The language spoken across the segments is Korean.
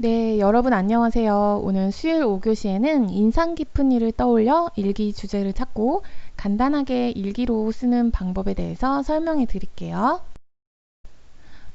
네, 여러분 안녕하세요. 오늘 수요일 5교시에는 인상 깊은 일을 떠올려 일기 주제를 찾고 간단하게 일기로 쓰는 방법에 대해서 설명해 드릴게요.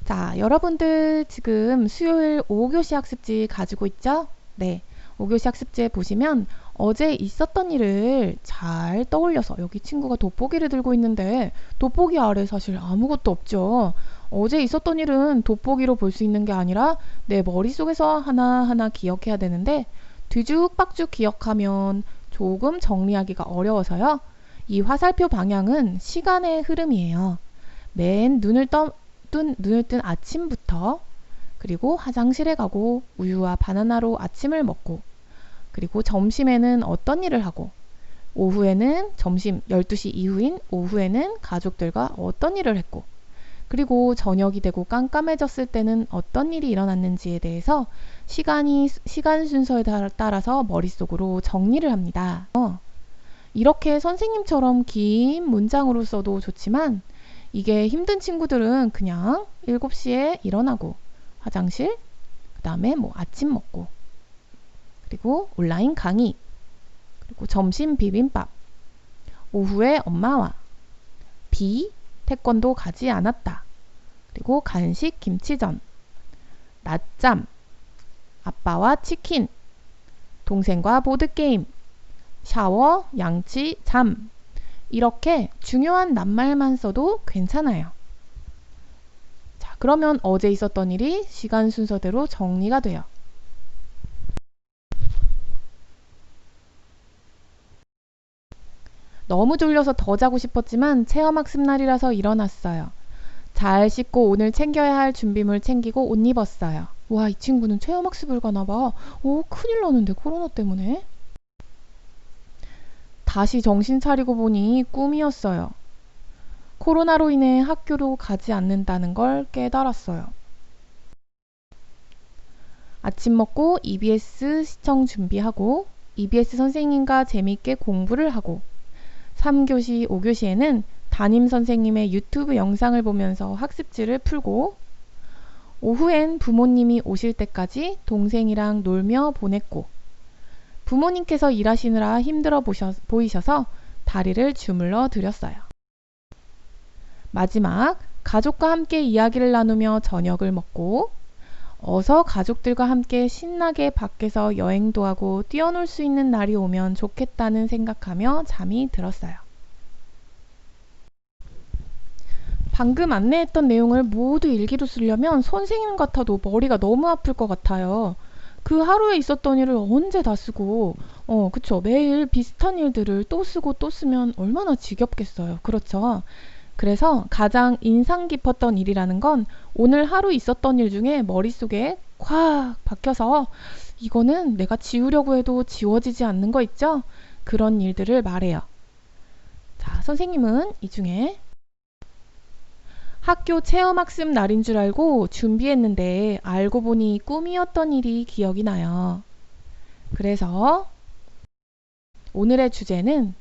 자, 여러분들 지금 수요일 5교시 학습지 가지고 있죠? 네. 5교시 학습지에 보시면 어제 있었던 일을 잘 떠올려서 여기 친구가 돋보기를 들고 있는데 돋보기 아래 사실 아무것도 없죠. 어제 있었던 일은 돋보기로 볼 수 있는 게 아니라 내 머릿속에서 하나하나 기억해야 되는데 뒤죽박죽 기억하면 조금 정리하기가 어려워서요. 이 화살표 방향은 시간의 흐름이에요. 맨 눈을 떠, 뜬, 눈을 뜬 아침부터 그리고 화장실에 가고 우유와 바나나로 아침을 먹고 그리고 점심에는 어떤 일을 하고 오후에는 점심 12시 이후인 오후에는 가족들과 어떤 일을 했고 그리고 저녁이 되고 깜깜해졌을 때는 어떤 일이 일어났는지에 대해서 시간이 시간 순서에 따라서 머릿속으로 정리를 합니다. 어, 이렇게 선생님처럼 긴 문장으로 써도 좋지만 이게 힘든 친구들은 그냥 7시에 일어나고 화장실, 그 다음에 뭐 아침 먹고 그리고 온라인 강의 그리고 점심 비빔밥 오후에 엄마와 비 태권도 가지 않았다. 그리고 간식 김치전, 낮잠, 아빠와 치킨, 동생과 보드게임, 샤워, 양치, 잠. 이렇게 중요한 낱말만 써도 괜찮아요. 자, 그러면 어제 있었던 일이 시간 순서대로 정리가 돼요. 너무 졸려서 더 자고 싶었지만 체험학습 날이라서 일어났어요. 잘 씻고 오늘 챙겨야 할 준비물 챙기고 옷 입었어요. 와, 이 친구는 체험학습을 가나 봐. 오, 큰일 나는데, 코로나 때문에. 다시 정신 차리고 보니 꿈이었어요. 코로나로 인해 학교로 가지 않는다는 걸 깨달았어요. 아침 먹고 EBS 시청 준비하고 EBS 선생님과 재밌게 공부를 하고 3교시, 5교시에는 담임 선생님의 유튜브 영상을 보면서 학습지를 풀고 오후엔 부모님이 오실 때까지 동생이랑 놀며 보냈고 부모님께서 일하시느라 힘들어 보이셔서 다리를 주물러 드렸어요. 마지막 가족과 함께 이야기를 나누며 저녁을 먹고 어서 가족들과 함께 신나게 밖에서 여행도 하고 뛰어놀 수 있는 날이 오면 좋겠다는 생각하며 잠이 들었어요. 방금 안내했던 내용을 모두 일기로 쓰려면 선생님 같아도 머리가 너무 아플 것 같아요. 그 하루에 있었던 일을 언제 다 쓰고, 어, 그쵸. 매일 비슷한 일들을 또 쓰고 또 쓰면 얼마나 지겹겠어요. 그렇죠. 그래서 가장 인상 깊었던 일이라는 건 오늘 하루 있었던 일 중에 머릿속에 콱 박혀서 이거는 내가 지우려고 해도 지워지지 않는 거 있죠? 그런 일들을 말해요. 자, 선생님은 이 중에 학교 체험학습 날인 줄 알고 준비했는데 알고 보니 꿈이었던 일이 기억이 나요. 그래서 오늘의 주제는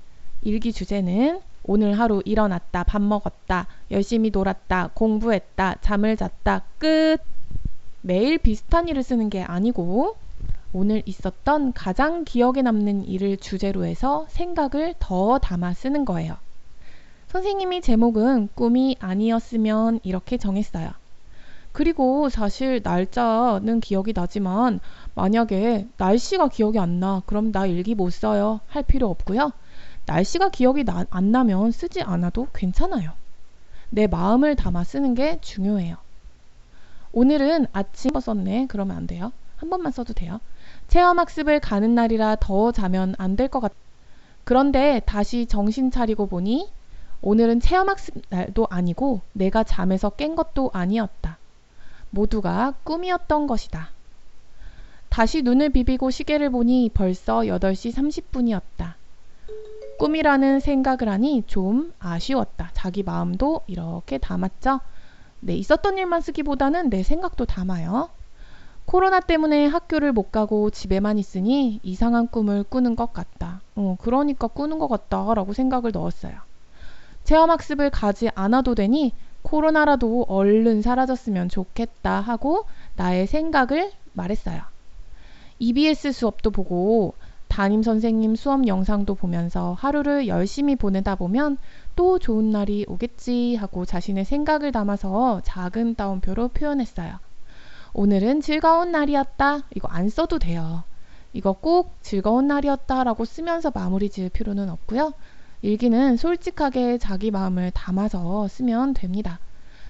일기 주제는 오늘 하루 일어났다, 밥 먹었다, 열심히 놀았다, 공부했다, 잠을 잤다, 끝. 매일 비슷한 일을 쓰는 게 아니고 오늘 있었던 가장 기억에 남는 일을 주제로 해서 생각을 더 담아 쓰는 거예요. 선생님이 제목은 꿈이 아니었으면 이렇게 정했어요. 그리고 사실 날짜는 기억이 나지만 만약에 날씨가 기억이 안 나, 그럼 나 일기 못 써요. 할 필요 없고요. 날씨가 기억이 나, 안 나면 쓰지 않아도 괜찮아요. 내 마음을 담아 쓰는 게 중요해요. 오늘은 아침 썼네. 그러면 안 돼요. 한 번만 써도 돼요. 체험학습을 가는 날이라 더 자면 안 될 것 같. 그런데 다시 정신 차리고 보니 오늘은 체험학습 날도 아니고 내가 잠에서 깬 것도 아니었다. 모두가 꿈이었던 것이다. 다시 눈을 비비고 시계를 보니 벌써 8시 30분이었다. 꿈이라는 생각을 하니 좀 아쉬웠다. 자기 마음도 이렇게 담았죠. 네, 있었던 일만 쓰기보다는 내 생각도 담아요. 코로나 때문에 학교를 못 가고 집에만 있으니 이상한 꿈을 꾸는 것 같다. 어, 그러니까 꾸는 것 같다. 라고 생각을 넣었어요. 체험학습을 가지 않아도 되니 코로나라도 얼른 사라졌으면 좋겠다 하고 나의 생각을 말했어요. EBS 수업도 보고 담임 선생님 수업 영상도 보면서 하루를 열심히 보내다 보면 또 좋은 날이 오겠지 하고 자신의 생각을 담아서 작은 따옴표로 표현했어요. 오늘은 즐거운 날이었다. 이거 안 써도 돼요. 이거 꼭 즐거운 날이었다 라고 쓰면서 마무리 지을 필요는 없고요. 일기는 솔직하게 자기 마음을 담아서 쓰면 됩니다.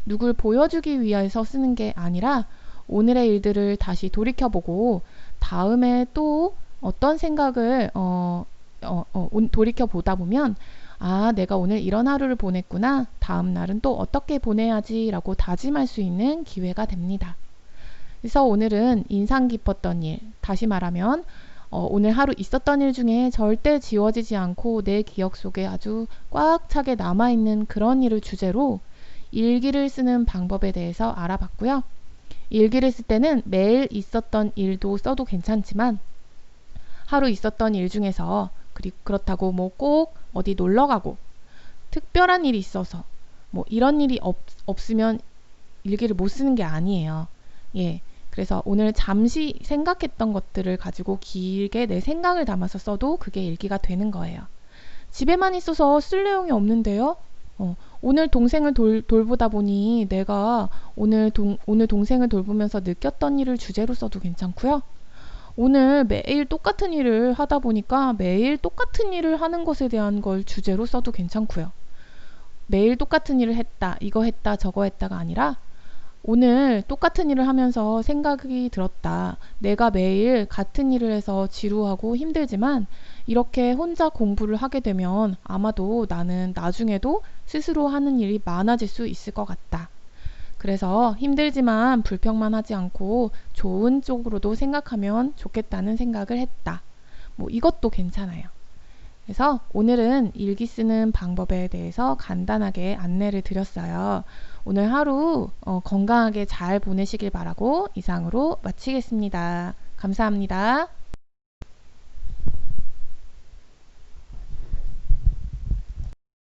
누굴 보여주기 위해서 쓰는 게 아니라 오늘의 일들을 다시 돌이켜보고 다음에 또 어떤 생각을 어, 어, 어, 돌이켜 보다 보면 아, 내가 오늘 이런 하루를 보냈구나. 다음 날은 또 어떻게 보내야지라고 다짐할 수 있는 기회가 됩니다. 그래서 오늘은 인상 깊었던 일, 다시 말하면 어, 오늘 하루 있었던 일 중에 절대 지워지지 않고 내 기억 속에 아주 꽉 차게 남아있는 그런 일을 주제로 일기를 쓰는 방법에 대해서 알아봤고요. 일기를 쓸 때는 매일 있었던 일도 써도 괜찮지만 하루 있었던 일 중에서 그렇다고 뭐 꼭 어디 놀러 가고 특별한 일이 있어서 뭐 이런 일이 없, 없으면 일기를 못 쓰는 게 아니에요. 예. 그래서 오늘 잠시 생각했던 것들을 가지고 길게 내 생각을 담아서 써도 그게 일기가 되는 거예요. 집에만 있어서 쓸 내용이 없는데요. 어, 오늘 동생을 돌, 돌보다 보니 내가 오늘, 동, 오늘 동생을 돌보면서 느꼈던 일을 주제로 써도 괜찮고요. 오늘 매일 똑같은 일을 하다 보니까 매일 똑같은 일을 하는 것에 대한 걸 주제로 써도 괜찮고요. 매일 똑같은 일을 했다, 이거 했다, 저거 했다가 아니라 오늘 똑같은 일을 하면서 생각이 들었다. 내가 매일 같은 일을 해서 지루하고 힘들지만 이렇게 혼자 공부를 하게 되면 아마도 나는 나중에도 스스로 하는 일이 많아질 수 있을 것 같다. 그래서 힘들지만 불평만 하지 않고 좋은 쪽으로도 생각하면 좋겠다는 생각을 했다. 뭐 이것도 괜찮아요. 그래서 오늘은 일기 쓰는 방법에 대해서 간단하게 안내를 드렸어요. 오늘 하루 어, 건강하게 잘 보내시길 바라고 이상으로 마치겠습니다. 감사합니다.